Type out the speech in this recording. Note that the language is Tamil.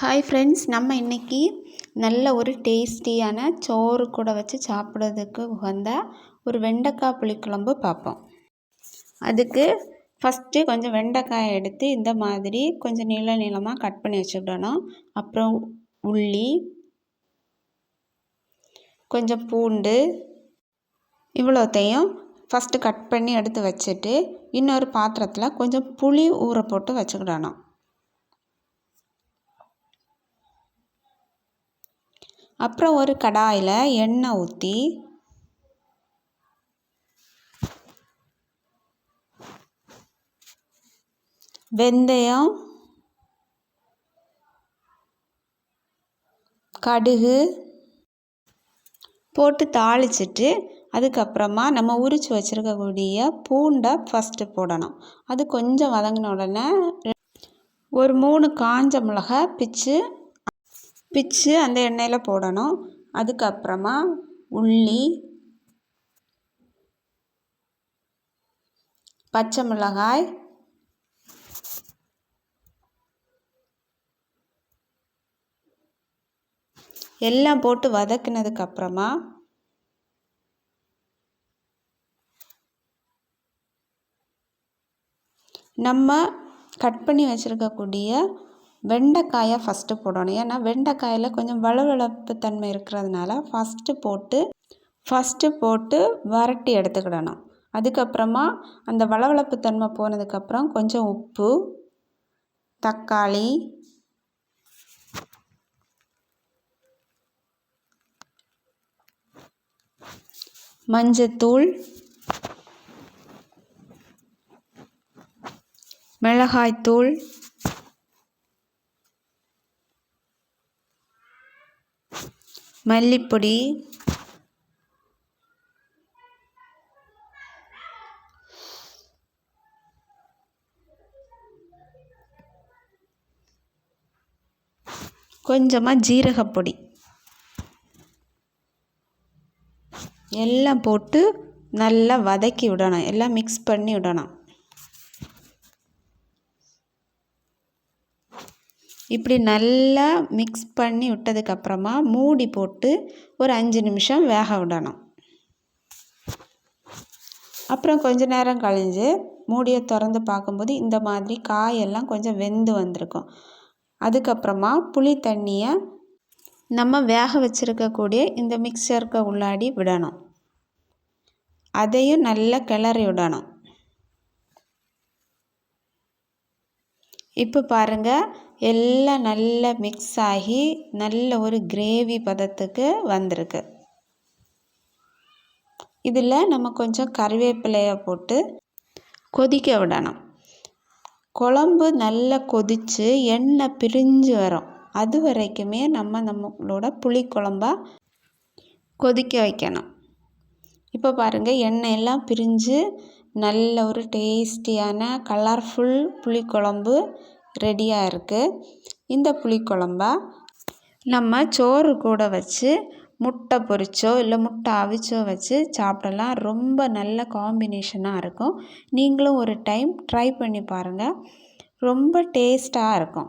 ஹாய் ஃப்ரெண்ட்ஸ் நம்ம இன்றைக்கி நல்ல ஒரு டேஸ்டியான சோறு கூட வச்சு சாப்பிட்றதுக்கு உகந்த ஒரு வெண்டைக்காய் புளிக்குழம்பு பார்ப்போம். அதுக்கு ஃபஸ்ட்டு கொஞ்சம் வெண்டைக்காயை எடுத்து இந்த மாதிரி கொஞ்சம் நீள நீளமாக கட் பண்ணி வச்சுக்கிடணும். அப்புறம் உள்ளி கொஞ்சம் பூண்டு இவ்வளோத்தையும் ஃபஸ்ட்டு கட் பண்ணி எடுத்து வச்சுட்டு இன்னொரு பாத்திரத்தில் கொஞ்சம் புளி ஊற போட்டு வச்சுக்கிடணும். அப்புறம் ஒரு கடாயில் எண்ணெய் ஊற்றி வெந்தயம் கடுகு போட்டு தாளிச்சிட்டு அதுக்கப்புறமா நம்ம உரித்து வச்சுருக்கக்கூடிய பூண்டை ஃபஸ்ட்டு போடணும். அது கொஞ்சம் வதங்கின உடனே ஒரு மூணு காஞ்ச மிளகா பிச்சு பிச்சு அந்த எண்ணெயில் போடணும். அதுக்கப்புறமா உள்ளி பச்சை மிளகாய் எல்லாம் போட்டு வதக்கினதுக்கப்புறமா நம்ம கட் பண்ணி வச்சுருக்கக்கூடிய வெண்டைக்காயை ஃபஸ்ட்டு போடணும். ஏன்னா வெண்டைக்காயில் கொஞ்சம் வளவளப்பு தன்மை இருக்கிறதுனால ஃபஸ்ட்டு போட்டு ஃபஸ்ட்டு போட்டு வரட்டி எடுத்துக்கிடணும். அதுக்கப்புறமா அந்த வளவளப்பு தன்மை போனதுக்கப்புறம் கொஞ்சம் உப்பு தக்காளி மஞ்சத்தூள் மிளகாய்த்தூள் மல்லிப்பொடி. கொஞ்சமாக ஜீரகப்பொடி. எல்லாம் போட்டு நல்லா வதக்கி விடணும். எல்லாம் மிக்ஸ் பண்ணி விடணும். இப்படி நல்லா மிக்ஸ் பண்ணி விட்டதுக்கப்புறமா மூடி போட்டு ஒரு அஞ்சு நிமிஷம் வேக விடணும். அப்புறம் கொஞ்ச நேரம் கழிஞ்சு மூடியை திறந்து பார்க்கும்போது இந்த மாதிரி காயெல்லாம் கொஞ்சம் வெந்து வந்திருக்கும். அதுக்கப்புறமா புளி தண்ணியை நம்ம வேக வச்சுருக்கக்கூடிய இந்த மிக்சருக்கு உள்ளாடி விடணும். அதையும் நல்லா கிளறி விடணும். இப்போ பாருங்கள் எல்லாம் நல்லா மிக்ஸ் ஆகி நல்ல ஒரு கிரேவி பதத்துக்கு வந்திருக்கு. இதில் நம்ம கொஞ்சம் கருவேப்பிலையை போட்டு கொதிக்க விடணும். குழம்பு நல்லா கொதித்து எண்ணெய் பிரிஞ்சு வரும். அது வரைக்குமே நம்ம நம்மளோட புளி குழம்பா கொதிக்க வைக்கணும். இப்போ பாருங்கள் எண்ணெய் எல்லாம் பிரிஞ்சு நல்ல ஒரு டேஸ்டியான கலர்ஃபுல் புளிக்குழம்பு ரெடியாக இருக்குது இந்த புளிக்குழம்ப நம்ம சோறு கூட வச்சு முட்டை பொரிச்சோ இல்லை முட்டை அவிச்சோ வச்சு சாப்பிடலாம். ரொம்ப நல்ல காம்பினேஷனாக இருக்கும். நீங்களும் ஒரு டைம் ட்ரை பண்ணி பாருங்கள் ரொம்ப டேஸ்ட்டாக இருக்கும்.